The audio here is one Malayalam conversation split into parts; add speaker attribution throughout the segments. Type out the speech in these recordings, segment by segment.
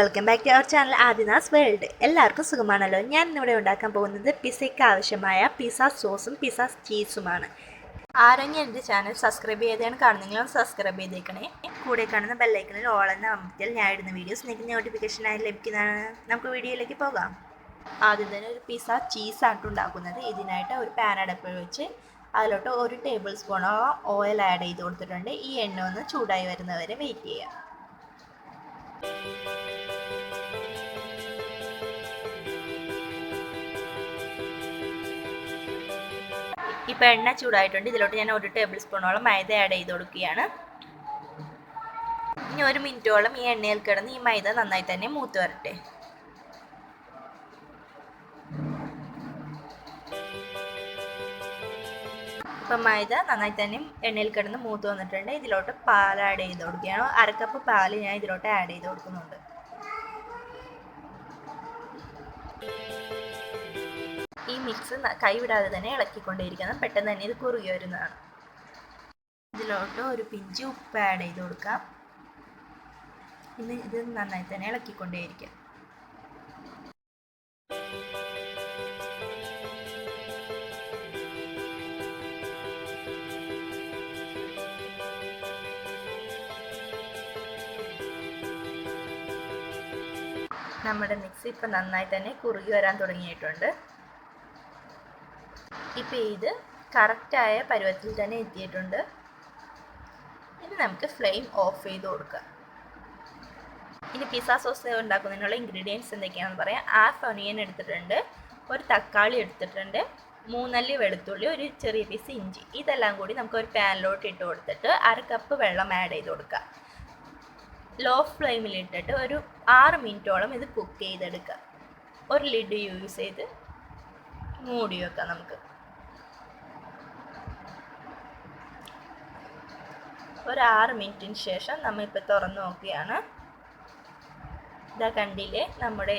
Speaker 1: Welcome back to our channel Adinas world എല്ലാവർക്കും സുഖമാണല്ലോ. ഞാൻ ഇന്നിവിടെ ഉണ്ടാക്കാൻ പോകുന്നത് പിസയ്ക്ക് ആവശ്യമായ പിസ സോസും പിസ ചീസുമാണ്. ആരെങ്കിലും എന്റെ ചാനൽ സബ്സ്ക്രൈബ് ചെയ്താണ് കാണുന്നെങ്കിൽ ഒന്ന് സബ്സ്ക്രൈബ് ചെയ്തേക്കണേ. കൂടെ കാണുന്ന ബെല്ലൈക്കണിൽ ഓൾ എന്ന അമർത്തിയാൽ ഞാൻ ഇടുന്ന വീഡിയോസ് നിങ്ങൾക്ക് നോട്ടിഫിക്കേഷനായി ലഭിക്കുന്നതാണ്. നമുക്ക് വീഡിയോയിലേക്ക് പോകാം. ആദ്യം തന്നെ ഒരു പിസ ചീസാണ് ഉണ്ടാക്കുന്നത്. ഇതിനായിട്ട് ഒരു പാൻ അടുപ്പിൽ വെച്ച് അതിലോട്ട് ഒരു ടേബിൾ സ്പൂണോളം ഓയിൽ ആഡ് ചെയ്ത് കൊടുത്തിട്ടുണ്ട്. ഈ എണ്ണ ഒന്ന് ചൂടായി വരുന്നവരെ വെയിറ്റ് ചെയ്യാം. ഇപ്പം എണ്ണ ചൂടായിട്ടുണ്ട്. ഇതിലോട്ട് ഞാൻ ഒരു ടേബിൾ സ്പൂണോളം മൈദ ആഡ് ചെയ്ത് കൊടുക്കുകയാണ്. ഇനി ഒരു മിനിറ്റോളം ഈ എണ്ണയിൽ കിടന്ന് ഈ മൈദ നന്നായി തന്നെ മൂത്ത് വരട്ടെ. ഇപ്പം മൈദ നന്നായി തന്നെ എണ്ണയിൽ കിടന്ന് മൂത്ത് വന്നിട്ടുണ്ട്. ഇതിലോട്ട് പാൽ ആഡ് ചെയ്ത് കൊടുക്കുകയാണ്. അരക്കപ്പ് പാൽ ഞാൻ ഇതിലോട്ട് ആഡ് ചെയ്ത് കൊടുക്കുന്നുണ്ട്. ഈ മിക്സ് കൈവിടാതെ തന്നെ ഇളക്കിക്കൊണ്ടേയിരിക്കണം പെട്ടെന്ന് തന്നെ ഇത് കുറുകി വരുന്നതാണ്. ഇതിലോട്ട് ഒരു പിഞ്ച് ഉപ്പ് ആഡ് ചെയ്ത് കൊടുക്കാം. ഇന്ന് ഇത് നന്നായി തന്നെ ഇളക്കിക്കൊണ്ടേയിരിക്കാം. നമ്മുടെ മിക്സി ഇപ്പം നന്നായി തന്നെ കുറുകി വരാൻ തുടങ്ങിയിട്ടുണ്ട്. ഇപ്പം ഇത് കറക്റ്റായ പരുവത്തിൽ തന്നെ എത്തിയിട്ടുണ്ട്. ഇനി നമുക്ക് ഫ്ലെയിം ഓഫ് ചെയ്ത് കൊടുക്കാം. ഇനി പിസ്സ സോസ് ഉണ്ടാക്കുന്നതിനുള്ള ഇൻഗ്രീഡിയൻസ് എന്തൊക്കെയാണെന്ന് പറയാം. ഹാഫ് ഒനിയൻ എടുത്തിട്ടുണ്ട് ഒരു തക്കാളി എടുത്തിട്ടുണ്ട് മൂന്നല്ലി വെളുത്തുള്ളി ഒരു ചെറിയ പീസ് ഇഞ്ചി. ഇതെല്ലാം കൂടി നമുക്ക് ഒരു പാനിലോട്ട് ഇട്ട് കൊടുത്തിട്ട് അര കപ്പ് വെള്ളം ആഡ് ചെയ്ത് കൊടുക്കുക ലോ ഫ്ലെയിമിൽ ഇട്ടിട്ട് ഒരു ആറ് മിനിറ്റോളം ഇത് കുക്ക് ചെയ്തെടുക്കുക ഒരു ലിഡ് യൂസ് ചെയ്ത് മൂടി വെക്കാം നമുക്ക്. ഒരു ആറ് മിനിറ്റിന് ശേഷം നമ്മൾ നമ്മളിപ്പോൾ തുറന്ന് നോക്കുകയാണ്. ഇതാ കണ്ടില്ലേ? നമ്മുടെ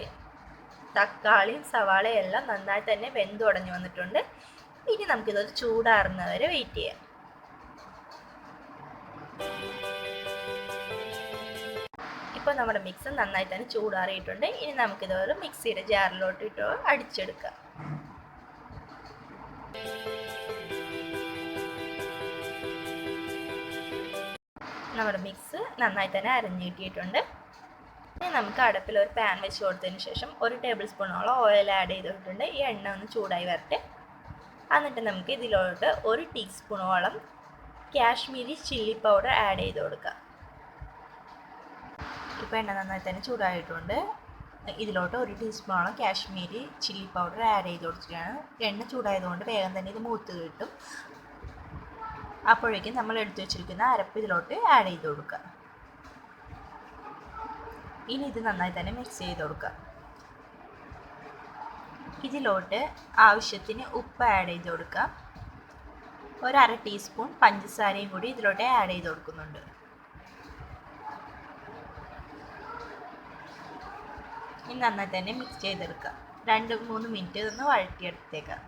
Speaker 1: തക്കാളിയും സവാളയും എല്ലാം നന്നായി തന്നെ വെന്തുടഞ്ഞു വന്നിട്ടുണ്ട്. ഇനി നമുക്കിതൊരു ചൂടാറുന്നവരെ വെയിറ്റ് ചെയ്യാം. ഇപ്പോൾ നമ്മുടെ മിക്സ് നന്നായി തന്നെ ചൂടാറിയിട്ടുണ്ട്. ഇനി നമുക്കിതൊരു മിക്സിയുടെ ജാറിലോട്ട് ഇട്ട് അടിച്ചെടുക്കാം. നമ്മുടെ മിക്സ് നന്നായി തന്നെ അരഞ്ഞു കിട്ടിയിട്ടുണ്ട്. ഇനി നമുക്ക് അടുപ്പിൽ ഒരു പാൻ വെച്ച് കൊടുത്തതിന് ശേഷം ഒരു ടേബിൾ സ്പൂണോളം ഓയിൽ ആഡ് ചെയ്തിട്ടുണ്ട്. ഈ എണ്ണ ഒന്ന് ചൂടായി വരട്ടെ. എന്നിട്ട് നമുക്ക് ഇതിലോട്ട് ഒരു ടീസ്പൂണോളം കാശ്മീരി ചില്ലി പൗഡർ ആഡ് ചെയ്ത് കൊടുക്കുക ഇപ്പോൾ എണ്ണ നന്നായി തന്നെ ചൂടായിട്ടുണ്ട്. ഇതിലോട്ട് ഒരു ടീസ്പൂണോളം കാശ്മീരി ചില്ലി പൗഡർ ആഡ് ചെയ്ത് കൊടുത്തിട്ടാണ്. എണ്ണ ചൂടായതുകൊണ്ട് വേഗം തന്നെ ഇത് മൂത്ത് കിട്ടും. അപ്പോഴേക്കും നമ്മൾ എടുത്തു വെച്ചിരിക്കുന്ന അരപ്പ് ഇതിലോട്ട് ആഡ് ചെയ്ത് കൊടുക്കുക. ഇനി ഇത് നന്നായി തന്നെ മിക്സ് ചെയ്ത് കൊടുക്കുക. ഇതിലോട്ട് ആവശ്യത്തിന് ഉപ്പ് ആഡ് ചെയ്ത് കൊടുക്കുക. ഒരു അര ടീസ്പൂൺ പഞ്ചസാരയും കൂടി ഇതിലോട്ട് ആഡ് ചെയ്ത് കൊടുക്കുന്നുണ്ട്. ഇനി നന്നായി തന്നെ മിക്സ് ചെയ്തെടുക്കുക. രണ്ട് മൂന്ന് മിനിറ്റ് ഇതൊന്ന് വഴറ്റിയെടുത്തേക്കാം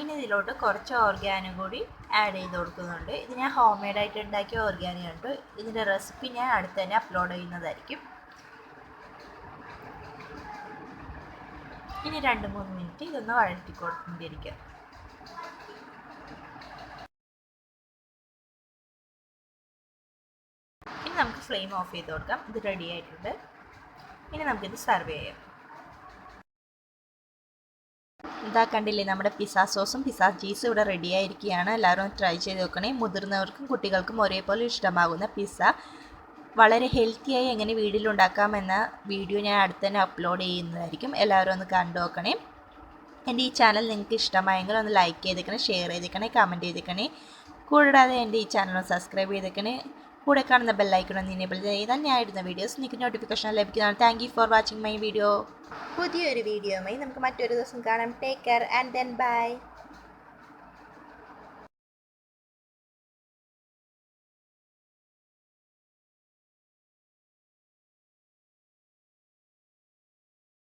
Speaker 1: ഇനി ഇതിലോട്ട് കുറച്ച് ഓർഗാനും കൂടി ആഡ് ചെയ്ത് കൊടുക്കുന്നുണ്ട്. ഇത് ഞാൻ ഹോം മെയ്ഡായിട്ട് ഉണ്ടാക്കിയ ഓർഗാനിയുണ്ട് ഇതിന്റെ റെസിപ്പി ഞാൻ അടുത്ത് തന്നെ അപ്ലോഡ് ചെയ്യുന്നതായിരിക്കും. ഇനി രണ്ട് മൂന്ന് മിനിറ്റ് ഇതൊന്ന് വഴറ്റി കൊടുത്തിരിക്കാം ഇനി നമുക്ക് ഫ്ലെയിം ഓഫ് ചെയ്ത് കൊടുക്കാം. ഇത് റെഡി ആയിട്ടുണ്ട്. ഇനി നമുക്കിത് സെർവ് ചെയ്യാം. ഇതാ കണ്ടില്ലേ നമ്മുടെ പിസ സോസും പിസ ചീസും ഇവിടെ റെഡി ആയിരിക്കുകയാണ്. എല്ലാവരും ട്രൈ ചെയ്ത് നോക്കണേ. മുതിർന്നവർക്കും കുട്ടികൾക്കും ഒരേപോലെ ഇഷ്ടമാകുന്ന പിസ്സ. വളരെ ഹെൽത്തിയായി എങ്ങനെ വീട്ടിലുണ്ടാക്കാമെന്ന വീഡിയോ ഞാൻ അടുത്ത് തന്നെ അപ്ലോഡ് ചെയ്യുന്നതായിരിക്കും. എല്ലാവരും ഒന്ന് കണ്ടു നോക്കണേ. എന്റെ ഈ ചാനൽ നിങ്ങൾക്ക് ഇഷ്ടമായെങ്കിൽ ഒന്ന് ലൈക്ക് ചെയ്തേക്കണേ ഷെയർ ചെയ്തേക്കണേ കമന്റ് ചെയ്തേക്കണേ. കൂടാതെ എന്റെ ഈ ചാനൽ സബ്സ്ക്രൈബ് ചെയ്തേക്കണേ. കൂടെ കാണുന്ന ബെല്ലൈക്കൺ ഒന്ന് ഇനേബിൾ ചെയ്താൽ ഞാൻ വീഡിയോസ് നിങ്ങൾക്ക് നോട്ടിഫിക്കേഷൻ ലഭിക്കുന്നതാണ്. Thank for watching my video പുതിയൊരു വീഡിയോയുമായി നമുക്ക് മറ്റൊരു ദിവസം കാണാം. Take care and then bye